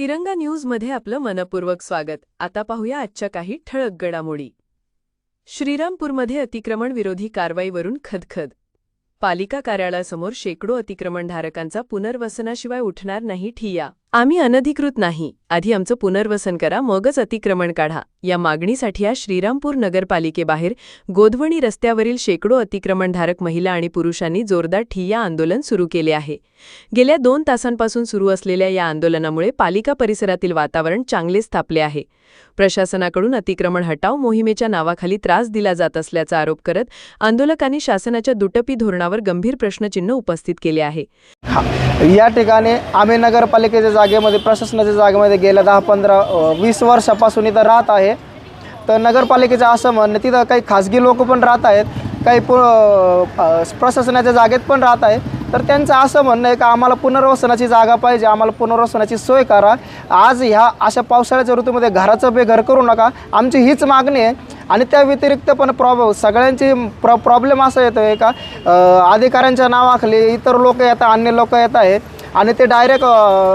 तिरंगा न्यूजमध्ये आपलं मनपूर्वक स्वागत. आता पाहूया आजच्या काही ठळक घडामोडी. श्रीरामपूरमध्ये अतिक्रमण विरोधी कारवाईवरून खदखद पालिका कार्यालयासमोर शेकडो अतिक्रमणधारकांचा पुनर्वसनाशिवाय उठणार नाही ठिया. आम्ही अनधिकृत नाही. आधी आमचं पुनर्वसन करा मगच अतिक्रमण काढा. या मागणीसाठी आज श्रीरामपूर नगरपालिकेबाहेर गोधवणी रस्त्यावरील शेकडो अतिक्रमणधारक महिला आणि पुरुषांनी जोरदार ठिय्या आंदोलन सुरू केले आहे. गेल्या दोन तासांपासून सुरू असलेल्या या आंदोलनामुळे पालिका परिसरातील वातावरण चांगलेच तापले आहे. प्रशासनाकडून अतिक्रमण हटाव मोहिमेच्या नावाखाली त्रास दिला जात असल्याचा आरोप करत आंदोलकांनी शासनाच्या दुटपी धोरणावर गंभीर प्रश्नचिन्ह उपस्थित केले आहे. या ठिकाणी आम्ही नगरपालिकेच्या जागेमध्ये प्रशासनाच्या जागेमध्ये गेल्या दहा पंधरा वीस वर्षापासून इथं राहत आहे. तर नगरपालिकेचं असं म्हणणं तिथं काही खाजगी लोक पण राहत आहेत काही प्रशासनाच्या जागेत पण राहत आहे तर त्यांचं असं म्हणणं आहे का आम्हाला पुनर्वसनाची जागा पाहिजे आम्हाला पुनर्वसनाची सोय करा. आज ह्या अशा पावसाळ्याच्या ऋतूमध्ये घराचं बेघर करू नका. आमची हीच मागणी आहे. आणि त्या व्यतिरिक्त पण प्रॉब सगळ्यांची प्रॉ प्रॉब्लेम असं येतो आहे का अधिकाऱ्यांच्या नावाखाली इतर लोक येतात अन्य लोक येत आहेत. आणि ते डायरेक्ट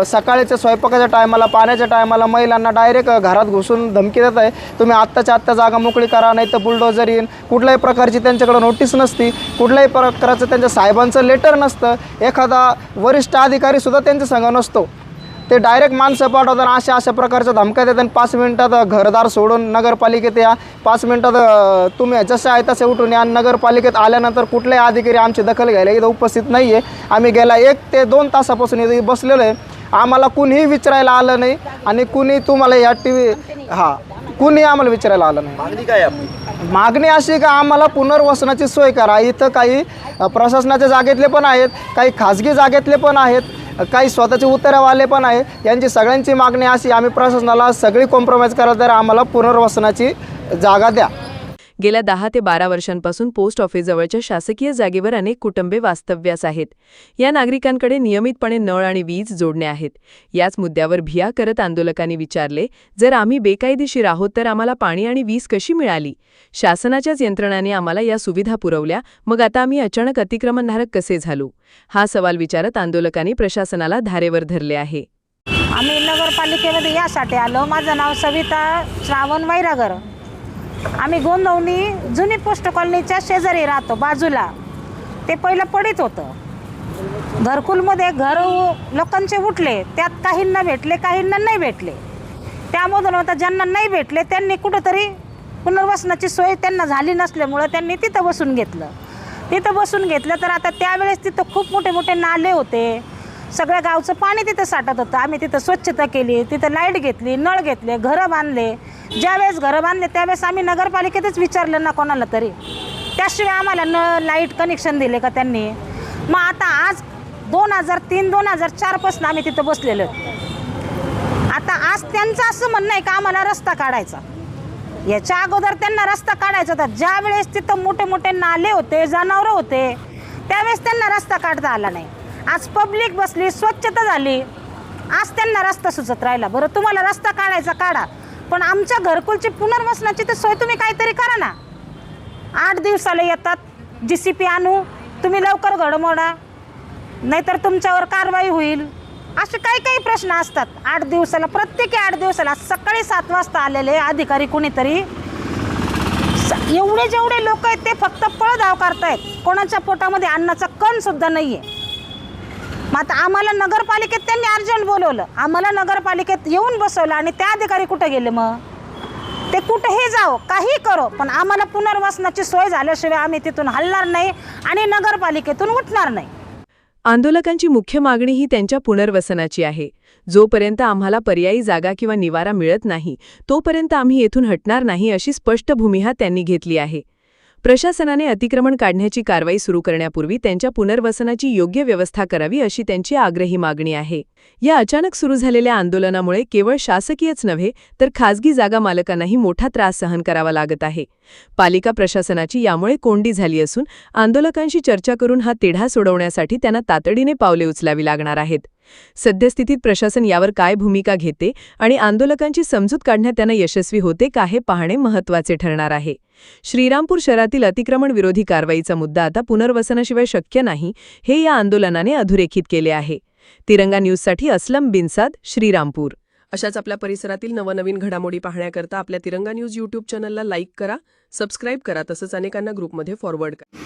सकाळीच्या स्वयंपाकाच्या टायमाला पाण्याच्या टायमाला महिलांना डायरेक्ट घरात घुसून धमकी देत आहे. तुम्ही आत्ताच्या आत्ता जागा मोकळी करा नाही तर बुलडोजर येईन. कुठल्याही प्रकारची त्यांच्याकडे नोटीस नसती. कुठल्याही प्रकारचं त्यांच्या साहेबांचं लेटर नसतं. एखादा वरिष्ठ अधिकारीसुद्धा त्यांच्या संघ नसतो. ते डायरेक्ट माणसं पाठवताना अशा अशा प्रकारच्या धमक्या देतात आणि पाच मिनिटात घरदार सोडून नगरपालिकेत या. पाच मिनिटात तुम्ही जसे आहे तसे उठून या. आणि नगरपालिकेत आल्यानंतर कुठलाही अधिकारी आमची दखल घ्यायला इथं उपस्थित नाही आहे आम्ही गेल्या एक ते दोन तासापासून इथं बसलेलो आहे आम्हाला कुणीही विचारायला आलं नाही आणि कुणी तुम्हाला या टी व्ही हां कुणी आम्हाला विचारायला आलं नाही. मागणी काय मागणी अशी का आम्हाला पुनर्वसनाची सोय करा. इथं काही प्रशासनाच्या जागेतले पण आहेत काही खाजगी जागेतले पण आहेत. काही स्वतःचे उतरावाले पण आहे यांची सगळ्यांची मागणी अशी आम्ही प्रशासनाला सगळी कॉम्प्रोमाइज करा तर आम्हाला पुनर्वसनाची जागा द्या. गेल्या दहा ते बारा वर्षांपासून पोस्ट ऑफिसजवळच्या शासकीय जागेवर अनेक कुटुंबे वास्तव्यास आहेत. या नागरिकांकडे नियमितपणे नळ आणि वीज जोडणे आहेत. याच मुद्द्यावर भिया करत आंदोलकांनी विचारले जर आम्ही बेकायदेशीर आहोत तर आम्हाला पाणी आणि वीज कशी मिळाली? शासनाच्याच यंत्रणाने आम्हाला या सुविधा पुरवल्या मग आता आम्ही अचानक अतिक्रमणधारक कसे झालो? हा सवाल विचारत आंदोलकांनी प्रशासनाला धारेवर धरले आहे. आम्ही नगरपालिकेमध्ये यासाठी आलो. माझं नाव सविता श्रावण वैरागर. आम्ही गोंदवणी जुनी पोस्ट कॉलनीच्या शेजारी राहतो बाजूला. ते पहिलं पडीत होतं. घरकुलमध्ये घर लोकांचे उठले त्यात काहींना भेटले काहींना नाही भेटले. त्यामधून आता ज्यांना नाही भेटले त्यांनी कुठंतरी पुनर्वसनाची सोय त्यांना झाली नसल्यामुळं त्यांनी तिथं बसून घेतलं. तिथं बसून घेतलं तर आता त्यावेळेस तिथं खूप मोठे मोठे नाले होते. सगळ्या गावचं पाणी तिथं साठत होतं. आम्ही तिथं स्वच्छता केली तिथं लाइट घेतली नळ घेतले घरं बांधले. ज्यावेळेस घरं बांधले त्यावेळेस आम्ही नगरपालिकेतच विचारलं ना कोणाला तरी. त्याशिवाय आम्हाला न लाइट कनेक्शन दिले का त्यांनी. मग आता आज दोन हजार तीन दोन हजार चारपासून आम्ही तिथं बसलेलो. आता आज त्यांचं असं म्हणणं आहे का आम्हाला रस्ता काढायचा? याच्या अगोदर त्यांना रस्ता काढायचा होता. ज्या वेळेस तिथं मोठे मोठे नाले होते जनावरं होते त्यावेळेस त्यांना रस्ता काढता आला नाही. आज पब्लिक बसली स्वच्छता झाली. आज त्यांना रस्ता सुचत राहिला. बरं तुम्हाला रस्ता काढायचा काढा. पण आमच्या घरकुलची पुनर्वसनाची तर सोय तुम्ही काहीतरी करा ना. आठ दिवसाला येतात जी सी पी आणू तुम्ही लवकर घडमोडा नाहीतर तुमच्यावर कारवाई होईल. असे काही काही प्रश्न असतात. आठ दिवसाला प्रत्येकी आठ दिवसाला सकाळी सात वाजता आलेले अधिकारी कुणीतरी. स- एवढे जेवढे लोक आहेत ते फक्त पळधाव करतायत कोणाच्या पोटामध्ये अन्नाचा कणसुद्धा नाही आहे मग आता आम्हाला नगरपालिकेत त्यांनी अर्जंट बोलवलं. आम्हाला नगरपालिकेत येऊन बसवलं आणि त्या अधिकारी कुठं गेले मग? ते कुठेही जाओ काही करो पण आम्हाला पुनर्वसनाची सोय झाल्याशिवाय आम्ही तिथून हलणार नाही आणि नगरपालिकेतून उठणार नाही. आंदोलकांची मुख्य मागणी ही त्यांच्या पुनर्वसनाची आहे. जोपर्यंत आम्हाला पर्यायी जागा किंवा निवारा मिळत नाही तोपर्यंत आम्ही येथून हटणार नाही अशी स्पष्ट भूमिका त्यांनी घेतली आहे. प्रशासनाने अतिक्रमण काढण्याची कारवाई सुरू करण्यापूर्वी त्यांच्या पुनर्वसनाची योग्य व्यवस्था करावी अशी त्यांची आग्रही मागणी आहे. या अचानक सुरू झालेल्या आंदोलनामुळे केवळ शासकीयच नव्हे तर खासगी जागा मालकांनाही मोठा त्रास सहन करावा लागत आहे. पालिका प्रशासनाची यामुळे कोंडी झाली असून आंदोलकांशी चर्चा करून हा तिढा सोडवण्यासाठी त्यांना तातडीने पावले उचलावी लागणार आहेत. सद्यस्थितीत प्रशासन यावर काय भूमिका घेते आणि आंदोलकांची समजूत काढण्यात त्यांना यशस्वी होते का हे पाहणे महत्त्वाचे ठरणार आहे. श्रीरामपूर शहरातील अतिक्रमण विरोधी कारवाईचा मुद्दा आता पुनर्वसनाशिवाय शक्य नाही हे या आंदोलनाने अधोरेखित केले आहे. तिरंगा न्यूजसाठी असलम बिनसाद श्रीरामपूर. अशाच आपल्या परिसरातील नवनवीन घडामोडी पाहण्याकरता आपल्या तिरंगा न्यूज यूट्यूब चॅनलला लाईक करा सबस्क्राईब करा तसंच अनेकांना ग्रुपमध्ये फॉरवर्ड करा.